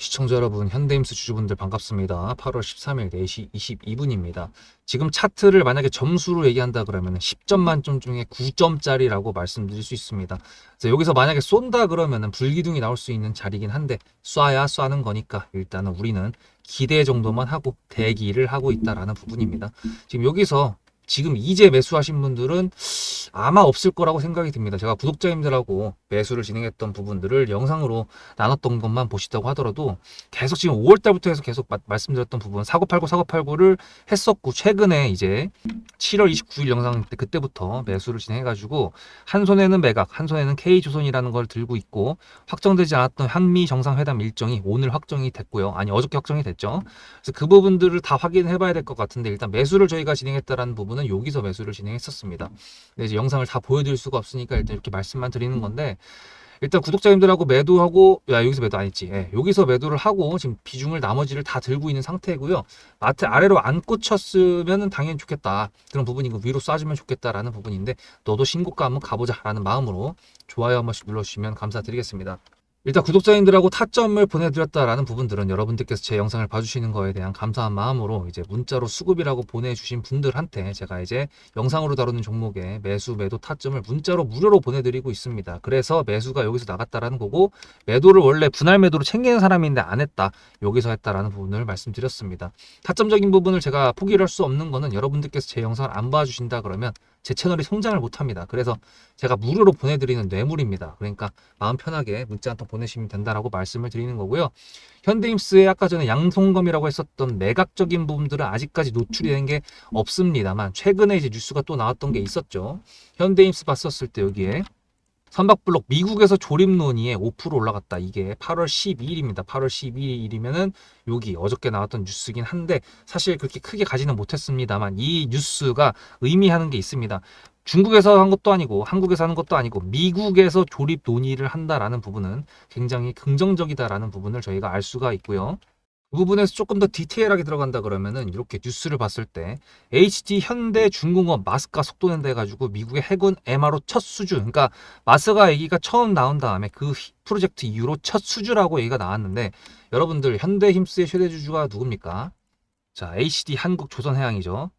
시청자 여러분, 현대임스 주주분들 반갑습니다. 8월 13일 4시 22분입니다. 지금 차트를 만약에 점수로 얘기한다 그러면 10점 만점 중에 9점짜리라고 말씀드릴 수 있습니다. 여기서 만약에 쏜다 그러면은 불기둥이 나올 수 있는 자리긴 한데 쏴야 쏴는 거니까 일단은 우리는 기대 정도만 하고 대기를 하고 있다라는 부분입니다. 지금 여기서 지금 이제 매수하신 분들은 아마 없을 거라고 생각이 듭니다. 제가 구독자님들하고 매수를 진행했던 부분들을 영상으로 나눴던 것만 보시다고 하더라도 계속 지금 5월 달부터 해서 계속 마- 말씀드렸던 부분 사고 팔고 사고 팔고를 했었고 최근에 이제 7월 29일 영상 때 그때부터 매수를 진행해가지고 한 손에는 매각, 한 손에는 K조선이라는 걸 들고 있고 확정되지 않았던 한미 정상회담 일정이 오늘 확정이 됐고요. 아니 어저께 확정이 됐죠. 그래서 그 부분들을 다 확인해봐야 될 것 같은데 일단 매수를 저희가 진행했다라는 부분 은 여기서 매수를 진행했었습니다. 근데 이제 영상을 다 보여드릴 수가 없으니까 일단 이렇게 말씀만 드리는 건데 일단 구독자님들하고 매도하고 야 여기서 매도 안 했지. 예, 여기서 매도를 하고 지금 비중을 나머지를 다 들고 있는 상태고요. 마트 아래로 안 꽂혔으면 당연히 좋겠다. 그런 부분이고 위로 쏴주면 좋겠다라는 부분인데 너도 신고가 한번 가보자라는 마음으로 좋아요 한 번씩 눌러주시면 감사드리겠습니다 일단 구독자님들하고 타점을 보내드렸다라는 부분들은 여러분들께서 제 영상을 봐주시는 거에 대한 감사한 마음으로 이제 문자로 수급이라고 보내주신 분들한테 제가 이제 영상으로 다루는 종목에 매수 매도 타점을 문자로 무료로 보내드리고 있습니다. 그래서 매수가 여기서 나갔다라는 거고 매도를 원래 분할 매도로 챙기는 사람인데 안 했다 여기서 했다라는 부분을 말씀드렸습니다. 타점적인 부분을 제가 포기를 할수 없는 거는 여러분들께서 제 영상을 안 봐주신다 그러면 제 채널이 성장을 못합니다. 그래서 제가 무료로 보내드리는 뇌물입니다. 그러니까 마음 편하게 문자 한 통 보내시면 된다라고 말씀을 드리는 거고요. 현대임스의 아까 전에 양송검이라고 했었던 매각적인 부분들은 아직까지 노출이 된 게 없습니다만 최근에 이제 뉴스가 또 나왔던 게 있었죠. 현대임스 봤었을 때 여기에 선박블록 미국에서 조립 논의에 5% 올라갔다. 이게 8월 12일입니다. 8월 12일이면은 여기 어저께 나왔던 뉴스긴 한데 사실 그렇게 크게 가지는 못했습니다만 이 뉴스가 의미하는 게 있습니다. 중국에서 한 것도 아니고 한국에서 하는 것도 아니고 미국에서 조립 논의를 한다라는 부분은 굉장히 긍정적이다라는 부분을 저희가 알 수가 있고요. 그 부분에서 조금 더 디테일하게 들어간다 그러면은 이렇게 뉴스를 봤을 때 HD 현대 중공업 마스가 속도 낸다 해가지고 미국의 해군 MRO 첫 수주 그러니까 마스가 얘기가 처음 나온 다음에 그 히- 프로젝트 이후로 첫 수주라고 얘기가 나왔는데 여러분들 현대 힘스의 최대 주주가 누굽니까? 자 HD 한국 조선해양이죠.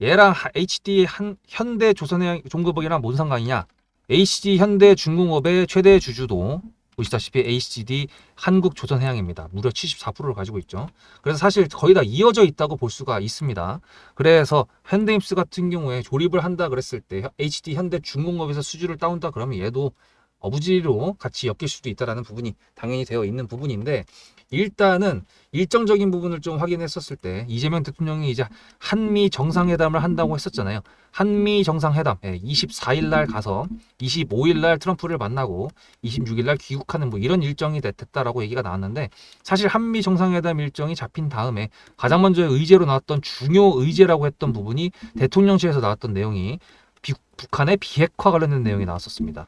얘랑 하- HD 한 현대 조선해양 종급업이랑 뭔 상관이냐? HD 현대 중공업의 최대 주주도 보시다시피 HDD 한국 조선해양입니다. 무려 74%를 가지고 있죠. 그래서 사실 거의 다 이어져 있다고 볼 수가 있습니다. 그래서 현대임스 같은 경우에 조립을 한다 그랬을 때 HD 현대 중공업에서 수주를 따온다 그러면 얘도 어부지리로 같이 엮일 수도 있다라는 부분이 당연히 되어 있는 부분인데 일단은 일정적인 부분을 좀 확인했었을 때 이재명 대통령이 이제 한미 정상회담을 한다고 했었잖아요. 한미 정상회담 24일 날 가서 25일 날 트럼프를 만나고 26일 날 귀국하는 뭐 이런 일정이 됐- 됐다라고 얘기가 나왔는데 사실 한미 정상회담 일정이 잡힌 다음에 가장 먼저 의제로 나왔던 중요 의제라고 했던 부분이 대통령실에서 나왔던 내용이 비- 북한의 비핵화 관련된 내용이 나왔었습니다.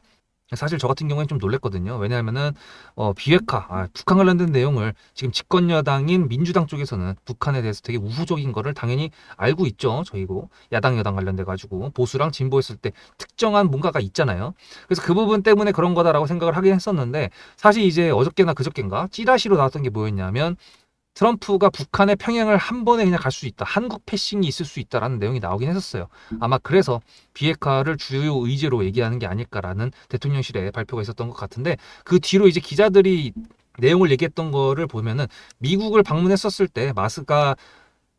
사실 저 같은 경우에는 좀 놀랬거든요. 왜냐하면은 어, 비핵화, 아, 북한 관련된 내용을 지금 집권 여당인 민주당 쪽에서는 북한에 대해서 되게 우호적인 거를 당연히 알고 있죠. 저희고 야당 여당 관련돼 가지고 보수랑 진보했을 때 특정한 뭔가가 있잖아요. 그래서 그 부분 때문에 그런 거다라고 생각을 하긴 했었는데 사실 이제 어저께나 그저께인가 찌라시로 나왔던 게 뭐였냐면 트럼프가 북한의 평양을 한 번에 그냥 갈 수 있다. 한국 패싱이 있을 수 있다라는 내용이 나오긴 했었어요. 아마 그래서 비핵화를 주요 의제로 얘기하는 게 아닐까라는 대통령실의 발표가 있었던 것 같은데 그 뒤로 이제 기자들이 내용을 얘기했던 거를 보면은 미국을 방문했었을 때 마스가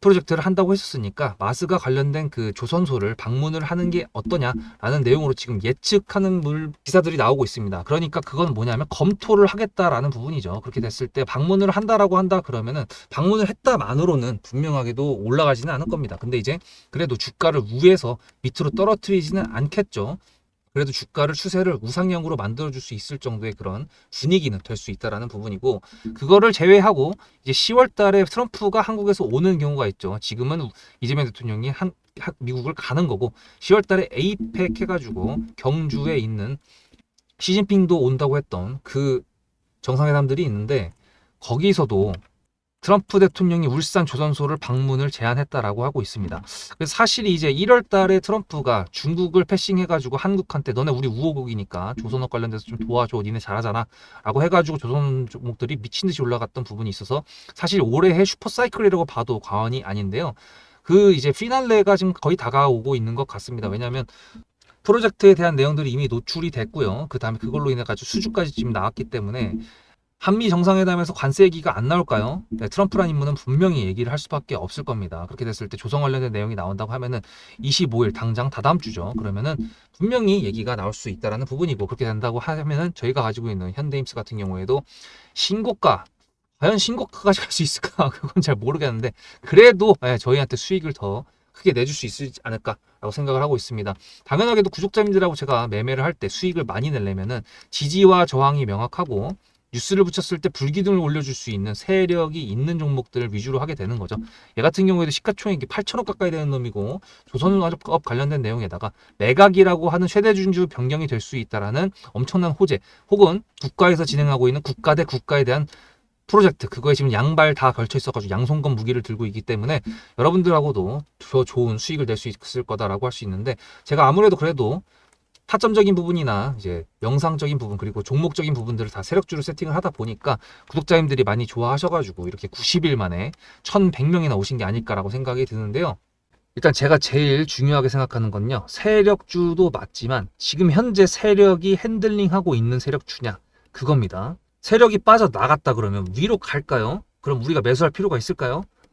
프로젝트를 한다고 했었으니까 마스가 관련된 그 조선소를 방문을 하는 게 어떠냐라는 내용으로 지금 예측하는 물 기사들이 나오고 있습니다. 그러니까 그건 뭐냐면 검토를 하겠다라는 부분이죠. 그렇게 됐을 때 방문을 한다라고 한다 그러면은 방문을 했다만으로는 분명하게도 올라가지는 않을 겁니다. 근데 이제 그래도 주가를 위에서 밑으로 떨어뜨리지는 않겠죠. 그래도 주가를 추세를 우상향으로 만들어줄 수 있을 정도의 그런 분위기는 될 수 있다라는 부분이고 그거를 제외하고 이제 10월 달에 트럼프가 한국에서 오는 경우가 있죠. 지금은 이재명 대통령이 한, 한- 미국을 가는 거고 10월 달에 에이펙 해가지고 경주에 있는 시진핑도 온다고 했던 그 정상회담들이 있는데 거기서도 트럼프 대통령이 울산 조선소를 방문을 제안했다라고 하고 있습니다. 그래서 사실이 이제 1월 달에 트럼프가 중국을 패싱해가지고 한국한테 너네 우리 우호국이니까 조선업 관련돼서 좀 도와줘. 니네 잘하잖아. 라고 해가지고 조선 종목들이 미친 듯이 올라갔던 부분이 있어서 사실 올해의 슈퍼사이클이라고 봐도 과언이 아닌데요. 그 이제 피날레가 지금 거의 다가오고 있는 것 같습니다. 왜냐하면 프로젝트에 대한 내용들이 이미 노출이 됐고요. 그 다음에 그걸로 인해 가지고 수주까지 지금 나왔기 때문에 한미 정상회담에서 관세 얘기가 안 나올까요? 네, 트럼프란 인물은 분명히 얘기를 할 수밖에 없을 겁니다. 그렇게 됐을 때 조성 관련된 내용이 나온다고 하면은 25일 당장 다다음 주죠. 그러면은 분명히 얘기가 나올 수 있다라는 부분이고 그렇게 된다고 하면은 저희가 가지고 있는 현대임스 같은 경우에도 신고가 과연 신고가까지 갈 수 있을까? 그건 잘 모르겠는데 그래도 예, 저희한테 수익을 더 크게 내줄 수 있지 않을까라고 생각을 하고 있습니다. 당연하게도 구독자님들하고 제가 매매를 할 때 수익을 많이 내려면은 지지와 저항이 명확하고 뉴스를 붙였을 때 불기둥을 올려줄 수 있는 세력이 있는 종목들을 위주로 하게 되는 거죠. 얘 같은 경우에도 시가총액이 8천억 가까이 되는 놈이고 조선업 관련된 내용에다가 매각이라고 하는 최대준주 변경이 될 수 있다라는 엄청난 호재 혹은 국가에서 진행하고 있는 국가 대 국가에 대한 프로젝트 그거에 지금 양발 다 걸쳐 있어가지고 양손검 무기를 들고 있기 때문에 여러분들하고도 더 좋은 수익을 낼 수 있을 거다라고 할 수 있는데 제가 아무래도 그래도 타점적인 부분이나 이제 영상적인 부분 그리고 종목적인 부분들을 다 세력주로 세팅을 하다 보니까 구독자님들이 많이 좋아하셔가지고 이렇게 90일 만에 1100명이나 오신 게 아닐까라고 생각이 드는데요. 일단 제가 제일 중요하게 생각하는 건요. 세력주도 맞지만 지금 현재 세력이 핸들링하고 있는 세력주냐 그겁니다. 세력이 빠져나갔다 그러면 위로 갈까요? 그럼 우리가 매수할 필요가 있을까요?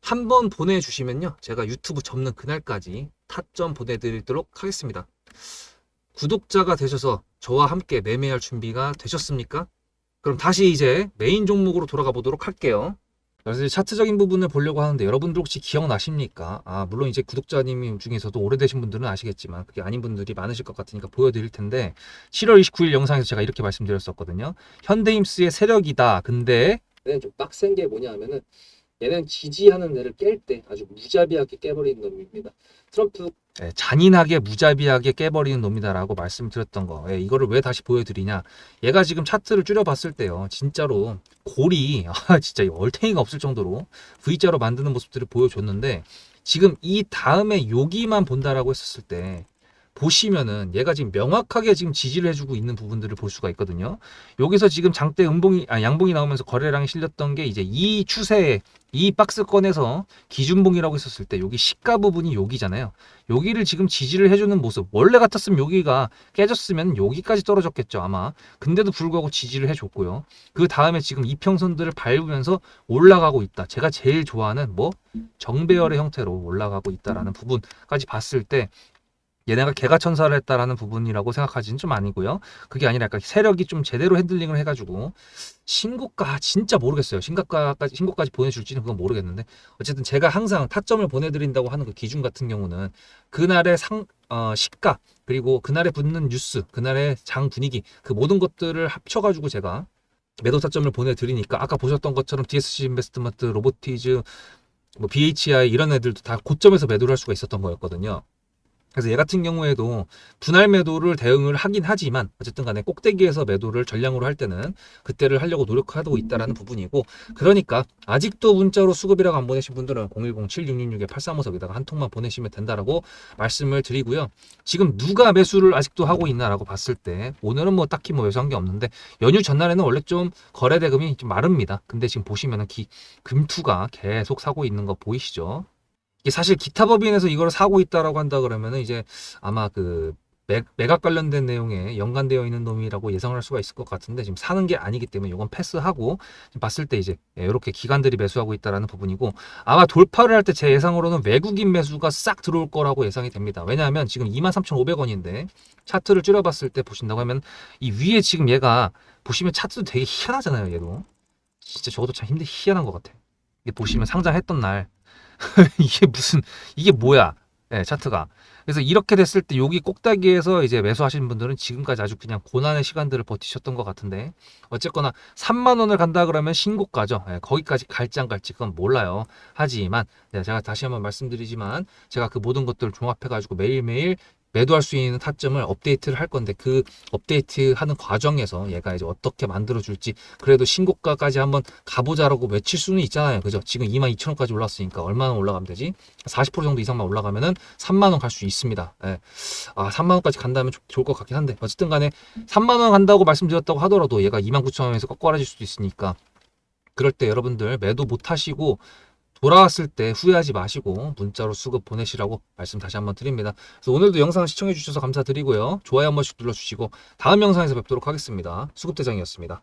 한 번 보내주시면요 제가 유튜브 접는 그날까지 타점 보내드리도록 하겠습니다. 구독자가 되셔서 저와 함께 매매할 준비가 되셨습니까? 그럼 다시 이제 메인 종목으로 돌아가 보도록 할게요. 그래서 차트적인 부분을 보려고 하는데 여러분들 혹시 기억나십니까? 아, 물론 이제 구독자님 중에서도 오래되신 분들은 아시겠지만 그게 아닌 분들이 많으실 것 같으니까 보여드릴 텐데 7월 29일 영상에서 제가 이렇게 말씀드렸었거든요. 현대임스의 세력이다. 근데 얘는 좀 빡센 게 뭐냐 하면은 얘는 지지하는 애를 깰 때 아주 무자비하게 깨버리는 놈입니다. 트럼프 예, 잔인하게 무자비하게 깨버리는 놈이다라고 말씀드렸던 거. 예, 이거를 왜 다시 보여드리냐? 얘가 지금 차트를 줄여봤을 때요, 진짜로 골이 아 진짜 이 얼탱이가 없을 정도로 V자로 만드는 모습들을 보여줬는데 지금 이 다음에 여기만 본다라고 했었을 때 보시면은 얘가 지금 명확하게 지금 지지를 해주고 있는 부분들을 볼 수가 있거든요. 여기서 지금 장대 음봉이 아 양봉이 나오면서 거래량이 실렸던 게 이제 이 추세에 이 박스권에서 기준봉이라고 했었을 때 여기 시가 부분이 여기잖아요. 여기를 지금 지지를 해주는 모습. 원래 같았으면 여기가 깨졌으면 여기까지 떨어졌겠죠 아마. 근데도 불구하고 지지를 해줬고요. 그 다음에 지금 이평선들을 밟으면서 올라가고 있다. 제가 제일 좋아하는 뭐 정배열의 형태로 올라가고 있다라는 부분까지 봤을 때 얘네가 개가 천사를 했다라는 부분이라고 생각하지는 좀 아니고요. 그게 아니라 약간 세력이 좀 제대로 핸들링을 해가지고 신고가 진짜 모르겠어요. 신고가까지 신고까지 보내줄지는 그건 모르겠는데 어쨌든 제가 항상 타점을 보내드린다고 하는 그 기준 같은 경우는 그날의 상 어, 시가 그리고 그날에 붙는 뉴스, 그날의 장 분위기 그 모든 것들을 합쳐가지고 제가 매도 타점을 보내드리니까 아까 보셨던 것처럼 DSC 인베스트먼트, 로보티즈, 뭐 BHI 이런 애들도 다 고점에서 매도를 할 수가 있었던 거였거든요. 그래서 얘 같은 경우에도 분할 매도를 대응을 하긴 하지만 어쨌든 간에 꼭대기에서 매도를 전량으로 할 때는 그때를 하려고 노력하고 있다라는 부분이고 그러니까 아직도 문자로 수급이라고 안 보내신 분들은 010-7666-8354에다가 한 통만 보내시면 된다라고 말씀을 드리고요. 지금 누가 매수를 아직도 하고 있나라고 봤을 때 오늘은 뭐 딱히 뭐 매수한 게 없는데 연휴 전날에는 원래 좀 거래 대금이 좀 마릅니다. 근데 지금 보시면은 기, 금투가 계속 사고 있는 거 보이시죠? 사실 기타 법인에서 이걸 사고 있다라고 한다 그러면은 이제 아마 그 매, 매각 관련된 내용에 연관되어 있는 놈이라고 예상을 할 수가 있을 것 같은데 지금 사는 게 아니기 때문에 이건 패스하고 봤을 때 이제 이렇게 기관들이 매수하고 있다라는 부분이고 아마 돌파를 할 때 제 예상으로는 외국인 매수가 싹 들어올 거라고 예상이 됩니다. 왜냐하면 지금 23,500원인데 차트를 줄여봤을 때 보신다고 하면 이 위에 지금 얘가 보시면 차트도 되게 희한하잖아요. 얘도 진짜 저것도 참 힘들 희한한 것 같아. 이게 보시면 상장했던 날 이게 무슨 이게 뭐야? 예, 차트가. 그래서 이렇게 됐을 때 여기 꼭대기에서 이제 매수하시는 분들은 지금까지 아주 그냥 고난의 시간들을 버티셨던 것 같은데 어쨌거나 3만 원을 간다 그러면 신고가죠. 예, 거기까지 갈지 안 갈지 그건 몰라요. 하지만 네, 제가 다시 한번 말씀드리지만 제가 그 모든 것들을 종합해 가지고 매일매일 매도할 수 있는 타점을 업데이트를 할 건데 그 업데이트 하는 과정에서 얘가 이제 어떻게 만들어 줄지 그래도 신고가까지 한번 가보자라고 외칠 수는 있잖아요. 그죠? 지금 22,000원까지 올랐으니까 얼마나 올라가면 되지? 40% 정도 이상만 올라가면은 3만 원 갈 수 있습니다. 예. 아, 3만 원까지 간다면 좋- 좋을 것 같긴 한데 어쨌든 간에 3만 원 간다고 말씀드렸다고 하더라도 얘가 29,000원에서 꺾어라질 수도 있으니까 그럴 때 여러분들 매도 못 하시고 돌아왔을 때 후회하지 마시고 문자로 수급 보내시라고 말씀 다시 한번 드립니다. 그래서 오늘도 영상 시청해 주셔서 감사드리고요. 좋아요 한 번씩 눌러주시고 다음 영상에서 뵙도록 하겠습니다. 수급대장이었습니다.